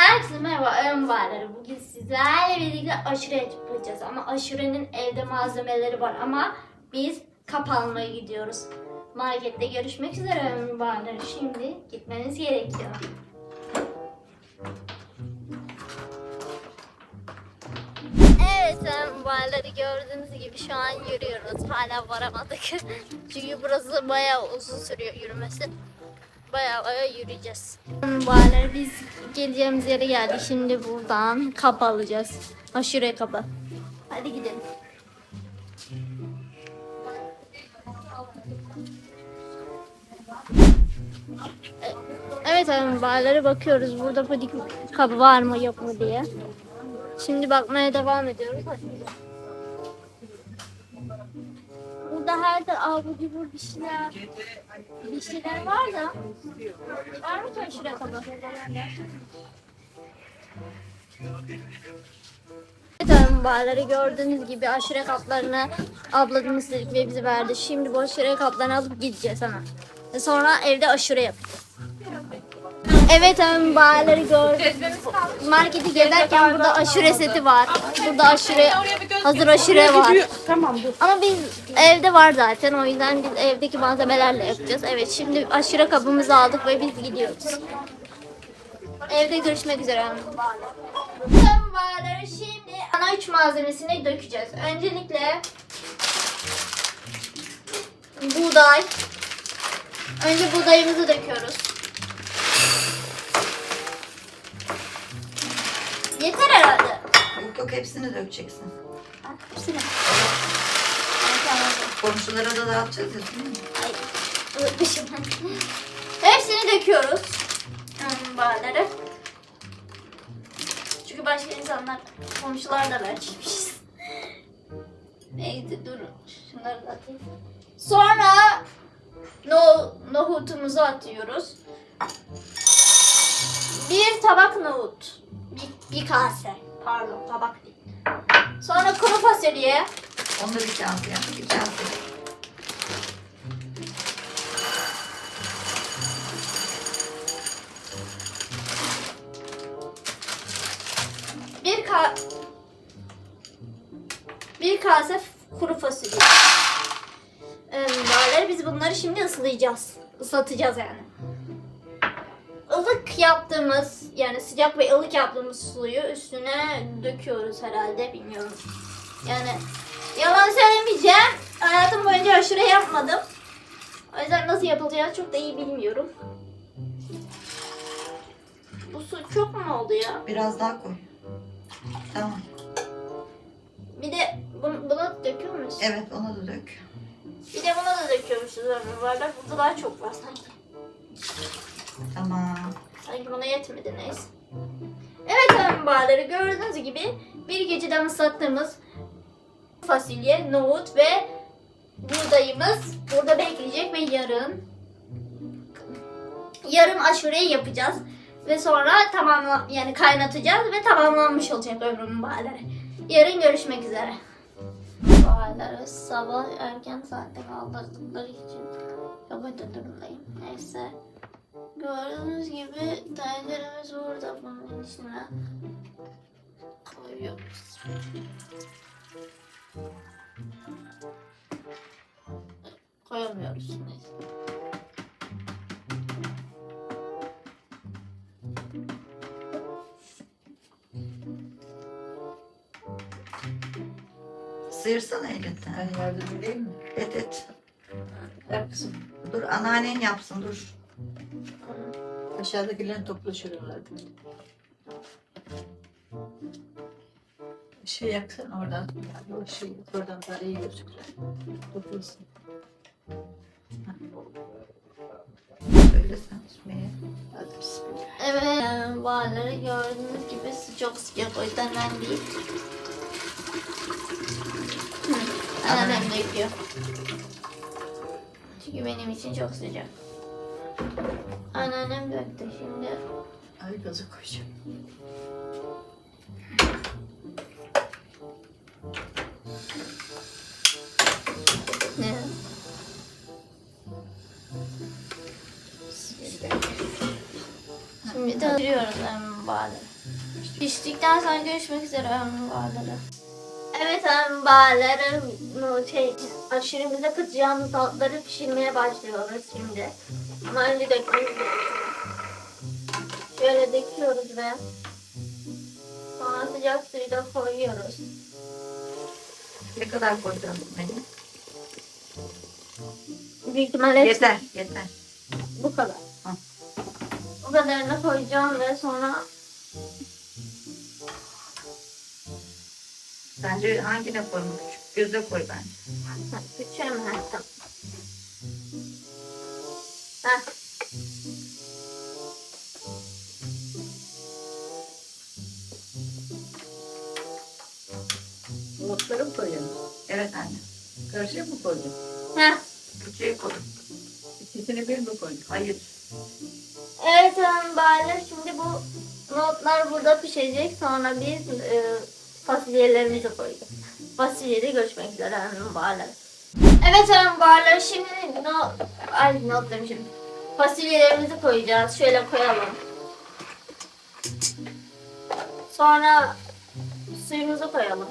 Herkese merhaba ön varları. Bugün sizlerle birlikte aşure yapacağız. Ama aşurenin evde malzemeleri var ama biz kap almaya gidiyoruz. Markette görüşmek üzere ön varları. Şimdi gitmeniz gerekiyor. Evet ön varları gördüğünüz gibi şu an yürüyoruz. Hala varamadık. Çünkü burası bayağı uzun sürüyor yürümesi. Bayağı bayağı yürüyeceğiz. Bağlar biz geleceğimiz yere geldik. Şimdi buradan kap alacağız. Aşure kapı. Hadi gidelim. Evet hanım bağlara bakıyoruz. Burada puding kabı var mı yok mu diye. Şimdi bakmaya devam ediyoruz. Hadi. Burada her de abur cubur bir şeyler bir şeyler var da var mı aşure kabı? Evet hanım barları gördüğünüz gibi aşure kaplarını ablamız istedik ve bize verdi. Şimdi bu aşure kaplarını alıp gideceğiz hemen. Sonra evde aşure yapacağız. Evet hanım barları gördük. Marketi gezerken burada aşure seti var. Burada aşure hazır aşure var. Tamam dur. Ama biz evde var zaten o yüzden biz evdeki malzemelerle yapacağız. Evet şimdi aşure kabımızı aldık ve biz gidiyoruz. Evde görüşmek üzere. Tüm bağları şimdi ana üç malzemesini dökeceğiz. Öncelikle buğday. Önce buğdayımızı döküyoruz. Yeter herhalde. Yok yok hepsini dökeceksin. Ha, Hepsini. Komşulara da dağıtacağız ya değil mi? Ay, unutmuşum. Hepsini döküyoruz. Hmm, Bağları. Çünkü başka insanlar, komşular da vermişiz. Neydi durun. Şunları da atayım. Sonra no, nohutumuzu atıyoruz. Bir tabak nohut. Bir, kase. Pardon tabak değil. Sonra kuru fasulye. Onu da bir kase yap. Bir kase. Bir ka bir kase kuru fasulye. Ee, biz bunları şimdi ıslayacağız. Islatacağız yani. Ilık yaptığımız yani sıcak ve ılık yaptığımız suyu üstüne döküyoruz herhalde bilmiyorum. Yani yalan söylemeyeceğim. Hayatım boyunca aşure yapmadım. O yüzden nasıl yapılacağını çok da iyi bilmiyorum. Bu su çok mu oldu ya? Biraz daha koy. Tamam. Bir de bunu, buna döküyor muyuz? Evet onu da dök. Bir de buna da döküyormuşuz ömrü varlar. Burada daha çok var sanki. Tamam. Sanki buna yetmedi neyse. Evet hanım bağları gördüğünüz gibi bir geceden ıslattığımız fasulye, nohut ve buğdayımız burada bekleyecek ve yarın yarın aşureyi yapacağız. Ve sonra tamamla yani kaynatacağız ve tamamlanmış olacak ömrümün bağları. Yarın görüşmek üzere. Bağları sabah erken saatte kaldırdıkları için kötü durumdayım. Neyse. Gördüğünüz gibi tenceremiz burada bunun içine koyuyoruz. Koyamıyoruz neyse. Sıyırsana elinden. Ben yardım edeyim mi? Et et. Yap kızım. Dur anneannen yapsın dur. Aşağıdakilerini topla vardı. Şey yaksan oradan. O şey oradan daha iyi gözükür. Toplasın. Söyle sen Sümeyye. Hadi bismillah. Evet, yani bağları gördüğünüz gibi çok sıcak o yüzden ben değil. Annem döküyor. Çünkü benim için çok sıcak. Anneannem döktü şimdi. Ay gazı koyacağım. Ne? Şimdi de arıyoruz en bağları. Piştikten sonra görüşmek üzere ömrüm bağları. Evet ömrüm bağları şey, aşırımıza katacağımız otları pişirmeye başlıyoruz şimdi. Ama önce dökmemiz. Şöyle döküyoruz ve sonra sıcak suyu da koyuyoruz. Ne kadar koyacağım beni? Büyük ihtimalle Yeter, yeter. bu kadar. Hı. Bu kadarını koyacağım ve sonra Bence hangine koyma? Küçük göze koy bence. Ha, Küçüğe mi? Ha, tamam. Heh. Nohutları mı koyuyorsun? Evet anne. Karışık mı koydun? Heh. Küçüğü koy. İkisini bir mi koydun? Hayır. Evet hanım bağlar. Şimdi bu notlar burada pişecek. Sonra biz e, fasulyelerimizi koyacağız. Fasulyede görüşmek üzere hanım bağlar. Evet hanım bağlar. Şimdi no, ay not demişim. Fasulyelerimizi koyacağız. Şöyle koyalım. Sonra suyumuzu koyalım.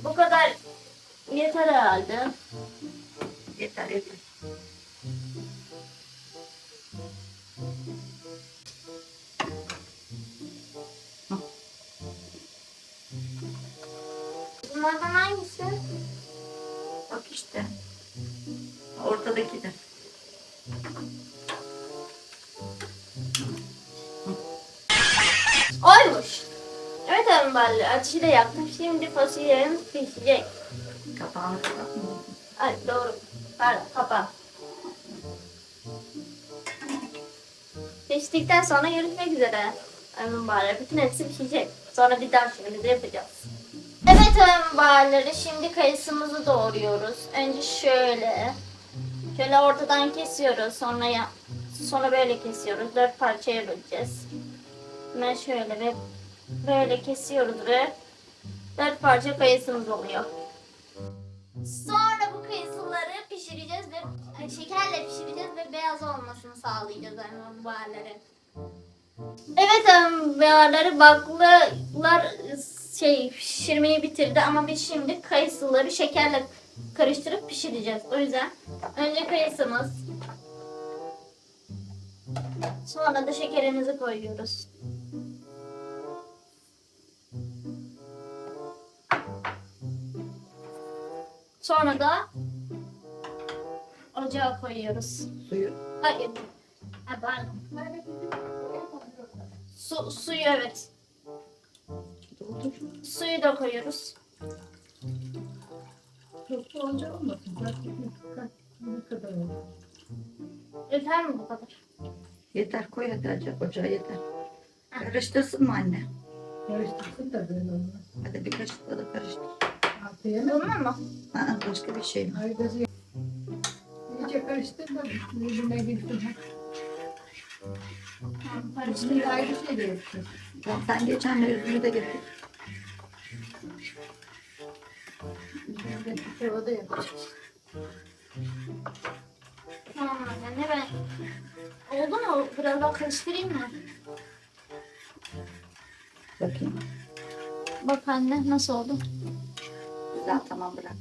Bu kadar yeter herhalde. Yeter, yeter. Balli. Ateşi de yaktım. Şimdi fasulyelerimiz pişecek. Kapağını kapatma. Ay doğru. Pardon kapa. Piştikten sonra görüşmek üzere. Hanım Balli. Bütün hepsi pişecek. Sonra bir daha de yapacağız. Evet hanım Balli. Şimdi kayısımızı doğruyoruz. Önce şöyle. Şöyle ortadan kesiyoruz. Sonra ya sonra böyle kesiyoruz. Dört parçaya böleceğiz. Hemen şöyle ve böyle kesiyoruz ve dört parça kayısımız oluyor. Sonra bu kayısıları pişireceğiz ve şekerle pişireceğiz ve beyaz olmasını sağlayacağız yani bu halleri. Evet hanım beyazları baklalar şey pişirmeyi bitirdi ama biz şimdi kayısıları şekerle karıştırıp pişireceğiz. O yüzden önce kayısımız sonra da şekerimizi koyuyoruz. Sonra da ocağa koyuyoruz. Suyu. Hayır. Ha, pardon. Su, suyu evet. Suyu da koyuyoruz. Çok da olunca olmasın. Kaç, kaç, ne kadar olur? Yeter mi bu kadar? Yeter koy hadi acaba ocağa yeter. Karıştırsın mı anne? Karıştırsın da böyle olmaz. Hadi bir kaşıkla da karıştır. Bunlar mı? Aa, başka bir şey mi? İyice karıştır da birbirine Şimdi karıştırıyorum. ayrı şey de. Tamam, sen geçen de yüzünü de getir. Şimdi de tavada yapacağız. Tamam anne ben... Oldu mu? Biraz daha karıştırayım mı? Bakayım. Bak anne nasıl oldu? Güzel tamam bırak.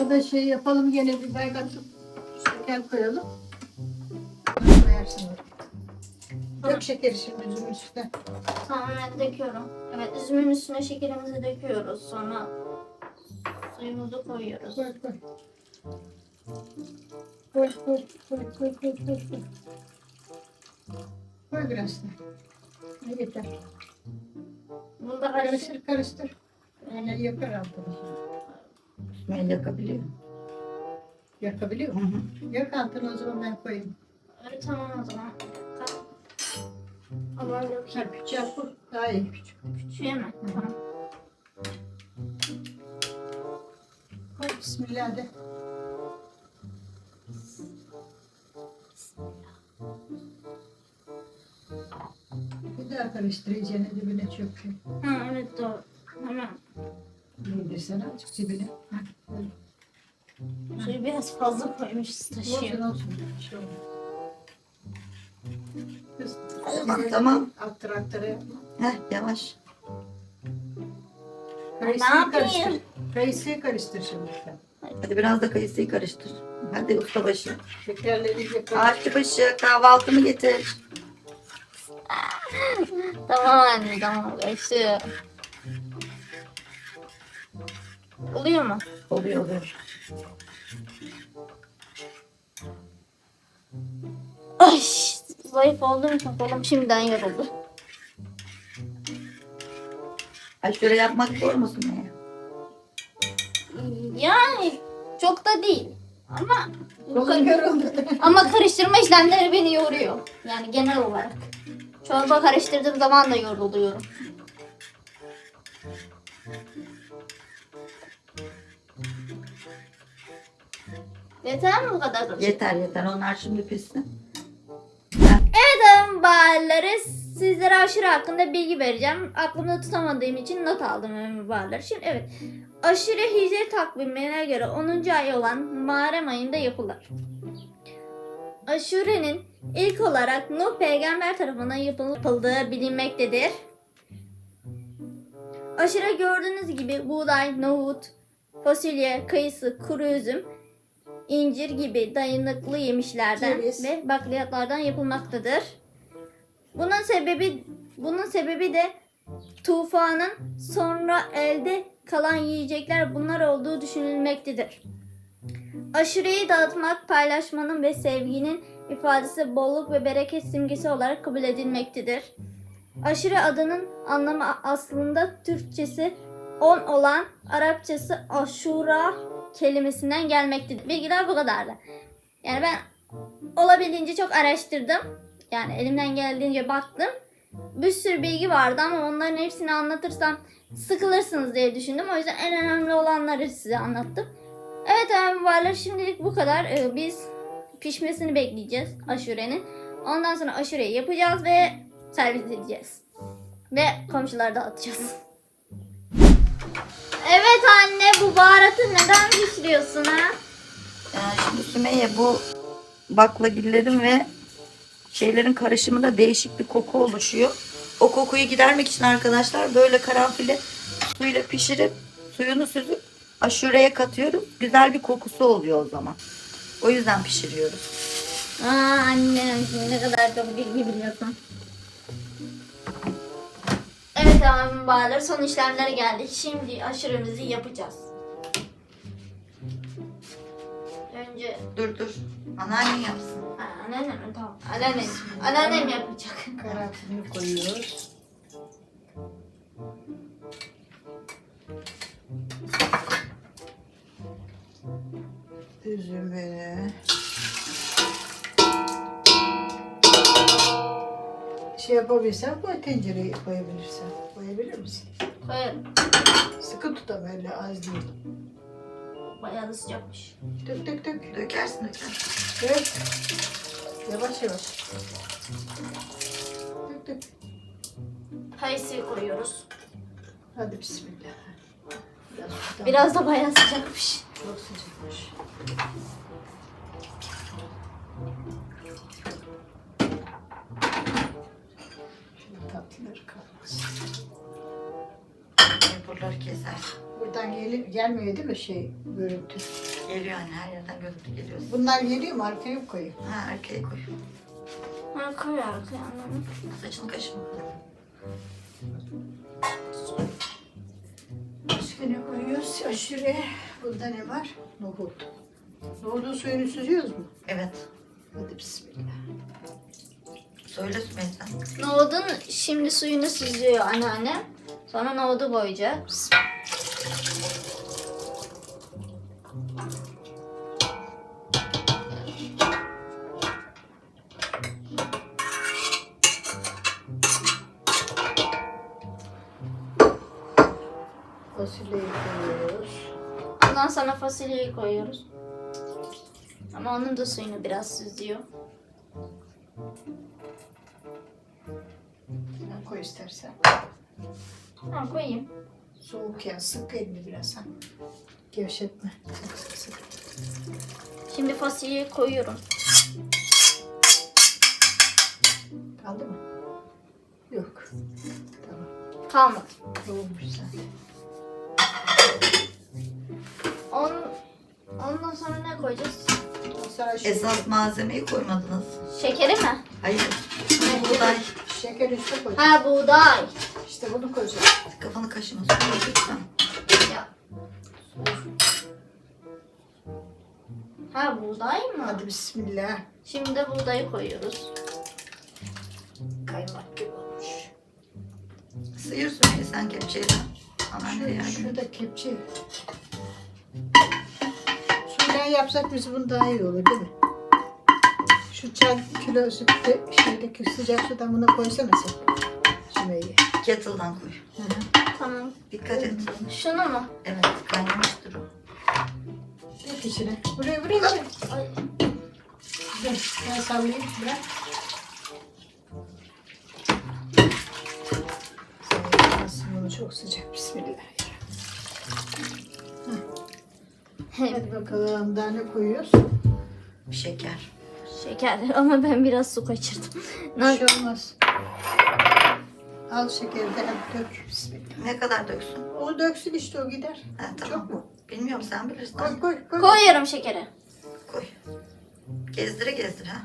O da şey yapalım gene bir katıp şeker koyalım. Koyarsın. Dök şekeri şimdi üzümün üstüne. Tamam ben döküyorum. Evet üzümün üstüne şekerimizi döküyoruz. Sonra suyumuzu koyuyoruz. Koy koy. Koy koy koy koy koy koy. Koy, biraz da. Yeter. Bunu da karıştır. Karıştır karıştır. Yani yakar altını. İsmail yakabiliyor. Yakabiliyor Hı hı. Yak altını o zaman ben koyayım. Evet tamam o zaman. Ama yok Ha, küçüğe koy. Daha iyi küçük. küçüğe mi? Tamam. Koy bismillah de. Bir daha karıştır iyicene dibine çöküyor. Ha evet doğru. İndirsene azıcık dibine. Aşure biraz fazla koymuşuz Olsun taşıyor. olsun. Bir şey olmaz. Kız, Tamam, tamam. Aktar yapma. Heh yavaş. Kayısıyı yapayım? karıştır. Kayısıyı karıştır şimdi. sen. Hadi biraz da kayısıyı karıştır. Hadi ustabaşı. Şekerleri iyice karıştır. Ağaççıbaşı kahvaltımı getir. Tamam anne tamam karıştırıyorum. Oluyor mu? Oluyor oluyor. Ay zayıf olduğum için kolum şimdiden yoruldu. Aşure yapmak zor musun ya? Yani çok da değil. Ama yoruldu. ama karıştırma işlemleri beni yoruyor. Yani genel olarak. Çorba karıştırdığım zaman da yoruluyorum. Yeter mi bu kadar? Yeter yeter onlar şimdi pişsin. Evet hanım bağırları sizlere aşure hakkında bilgi vereceğim. Aklımda tutamadığım için not aldım ömür bağırları. Şimdi evet aşure hicri takvimine göre 10. ay olan Muharrem ayında yapılır. Aşurenin ilk olarak Nuh peygamber tarafından yapıldığı bilinmektedir. Aşure gördüğünüz gibi buğday, nohut, fasulye, kayısı, kuru üzüm, incir gibi dayanıklı yemişlerden Ceviz. ve bakliyatlardan yapılmaktadır. Bunun sebebi bunun sebebi de tufanın sonra elde kalan yiyecekler bunlar olduğu düşünülmektedir. Aşureyi dağıtmak, paylaşmanın ve sevginin ifadesi bolluk ve bereket simgesi olarak kabul edilmektedir. Aşure adının anlamı aslında Türkçesi 10 olan Arapçası aşura kelimesinden gelmektedir. Bilgiler bu kadardı. Yani ben olabildiğince çok araştırdım. Yani elimden geldiğince baktım. Bir sürü bilgi vardı ama onların hepsini anlatırsam sıkılırsınız diye düşündüm. O yüzden en önemli olanları size anlattım. Evet abi varlar şimdilik bu kadar. Ee, Biz pişmesini bekleyeceğiz aşurenin. Ondan sonra aşureyi yapacağız ve servis edeceğiz. Ve komşulara dağıtacağız. Evet anne bu baharatı pişiriyorsun ha? Yani şimdi Sümeyye bu baklagillerin ve şeylerin karışımında değişik bir koku oluşuyor. O kokuyu gidermek için arkadaşlar böyle karanfili suyla pişirip suyunu süzüp aşureye katıyoruz. Güzel bir kokusu oluyor o zaman. O yüzden pişiriyoruz. Aa anne ne kadar çok bilgi biliyorsun. Evet abi bağlar son işlemler geldi. Şimdi aşuremizi yapacağız. Önce Dur dur. Anneannen yapsın. Ha, anneannem mi? Tamam. Anneannem, anneannem yapacak. Karanfilini koyuyoruz. Üzümünü. Şey yapabilirsen koy tencereye koyabilirsen. Koyabilir misin? Koyarım. Sıkı tut ama öyle az değil. Bayağı da sıcakmış. Dök dök dök. Dökersin dökersin. Dök. Yavaş yavaş. Dök dök. Kayısıyı koyuyoruz. Hadi bismillah. Biraz, sudan- Biraz da bayağı sıcakmış. Çok sıcakmış. Şimdi tatlıları kalmasın. Buraları keser. Buradan gelir, gelmiyor değil mi şey görüntü? Geliyor anne her yerden görüntü geliyor. Bunlar geliyor mu? Arkaya mı koyayım? Ha erkeğe koy. Ha, koy arkaya anneannem. Saçını kaşıma. Başka ne koyuyoruz? Aşure. Bunda ne var? Nohut. Nohudun suyunu süzüyoruz mu? Evet. Hadi bismillah. Söyle Sümeyye sen. Nohudun şimdi suyunu süzüyor anneannem. Sonra nohudu koyacağız. Fasulyeyi koyuyoruz. Ondan sonra fasulyeyi koyuyoruz. Ama onun da suyunu biraz süzüyor. Koy istersen. Ha koyayım. Soğukken sık elini biraz ha. Gevşetme. Sık sık sık. Şimdi fasulyeyi koyuyorum. Kaldı mı? Yok. Tamam. Kalmadı. Olmuş zaten. Onun, ondan sonra ne koyacağız? Sonra şu Esas malzemeyi koymadınız. Şekeri mi? Hayır. Buğday. şeker üstüne koy. Ha buğday. İşte bunu koyacağız. Kafanı kaşıma. Sonra lütfen. Ya. Ha buğday mı? Hadi bismillah. Şimdi de buğdayı koyuyoruz. Kaymak gibi olmuş. Sıyır Sümeyye sen kepçeyle. Aman ne Şu, yani. şurada kepçe. Suyla yapsak biz bunu daha iyi olur değil mi? Şu çay kilosu de, şeydeki sıcak sudan bunu koysana sen. Sümeyye. Kettle'dan koy. Hı hı. Tamam. Dikkat et. Şunu mu? Evet kaynamıştır o. Dök içine. Buraya buraya buraya. Ay, Dur ben sallayayım bırak. Bunu çok sıcak. Bismillahirrahmanirrahim. Heh. Hadi bakalım daha ne koyuyoruz? Şeker. Şeker ama ben biraz su kaçırdım. Bir Ne- şey olmaz. Al şekeri de dök. Bismillah. Ne kadar döksün? O döksün işte o gider. Ha, Çok tamam. mu? Bilmiyorum sen bilirsin. Koy koy koy. Koyuyorum şekeri. Koy. Gezdire gezdire ha.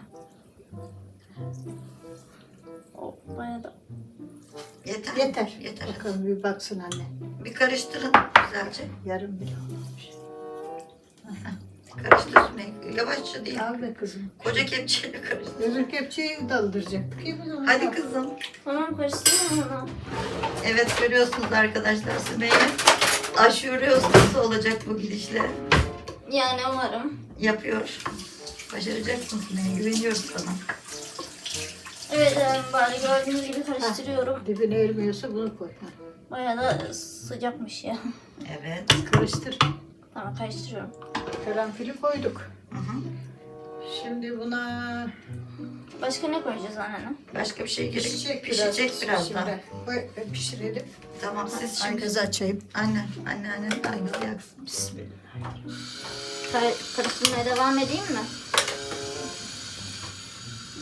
Oh, bayağı da. Yeter. Yeter. Yeter. Bakalım bir baksın anne. Bir karıştırın güzelce. Yarım bile olmamış. Karıştır Sümeyye. Yavaşça değil. Al be kızım. Koca kepçeyle karıştır. Gözün kepçeyi daldıracak. Hadi kızım. Tamam karıştırıyorum onu. Evet görüyorsunuz arkadaşlar Sümeyye. Aşıyoruz nasıl olacak bu gidişle. Yani umarım. Yapıyor. Başaracaksın Sümeyye. Güveniyoruz sana. Evet yani bari gördüğünüz gibi karıştırıyorum. Dibine ermiyorsa bunu koy. Bayağı da sıcakmış ya. Evet. Karıştır. Tamam karıştırıyorum. Karanfili koyduk. Hı hı. Şimdi buna Başka ne koyacağız anne? Başka bir şey gerek. pişecek, Pişecek biraz, daha. Şimdi koy, pişirelim. Tamam siz şimdi. Şimdi açayım. Anne, anne, anne hangisi yaksın? Bismillah. Kar- karıştırmaya devam edeyim mi?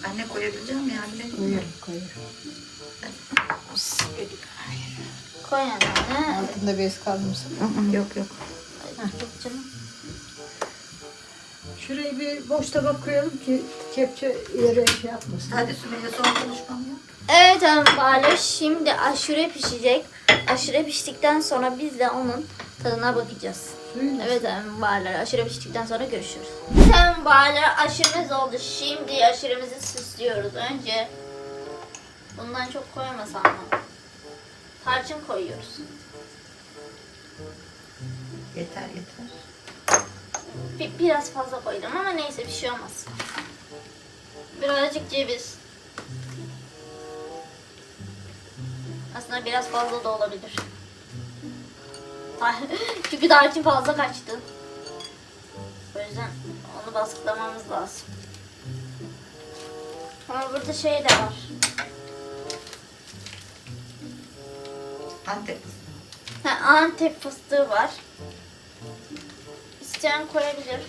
Anne koyabileceğim mi ya? Bilemiyorum. Koyuyorum koyuyorum. Bismillah. Koy anne. Altında bez kalmasın. Yok yok. Yok canım. Şurayı bir boş tabak koyalım ki kepçe yere şey yapmasın. Hadi Sümeyye son konuşmam ya. Evet hanımefendi şimdi aşure pişecek. Aşure piştikten sonra biz de onun tadına bakacağız. Suyun Evet hanımefendi aşure piştikten sonra görüşürüz. Evet hanımefendi aşuremiz oldu. Şimdi aşuremizi süslüyoruz. Önce bundan çok koymasam mı? Tarçın koyuyoruz. Yeter yeter. Bir, biraz fazla koydum ama neyse bir şey olmaz. Birazcık ceviz. Aslında biraz fazla da olabilir. Çünkü tarçın fazla kaçtı. O yüzden onu baskılamamız lazım. Ama burada şey de var. Antep. Ha, Antep fıstığı var. İsteyen koyabilir.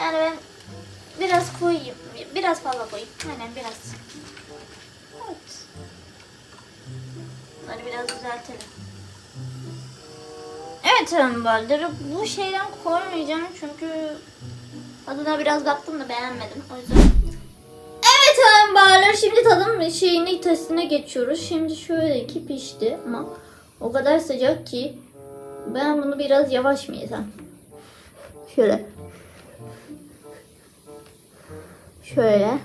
Yani ben biraz koyayım. Biraz fazla koyayım. Aynen biraz. Evet. Bunları biraz düzeltelim. Evet hanımefendileri bu şeyden koymayacağım çünkü adına biraz baktım da beğenmedim. O yüzden Evet hanımefendiler şimdi tadım şeyini testine geçiyoruz. Şimdi şöyle ki pişti ama o kadar sıcak ki ben bunu biraz yavaş mı yesem? Şöyle. Şöyle.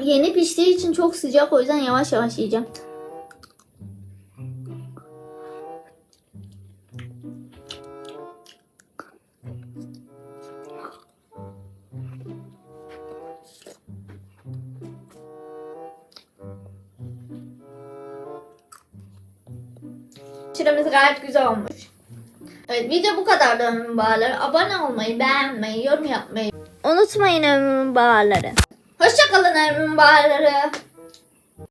Yeni piştiği için çok sıcak o yüzden yavaş yavaş yiyeceğim. Evet video bu kadardı ömrüm bağları. Abone olmayı, beğenmeyi, yorum yapmayı unutmayın ömrüm bağları. Hoşçakalın ömrüm bağları.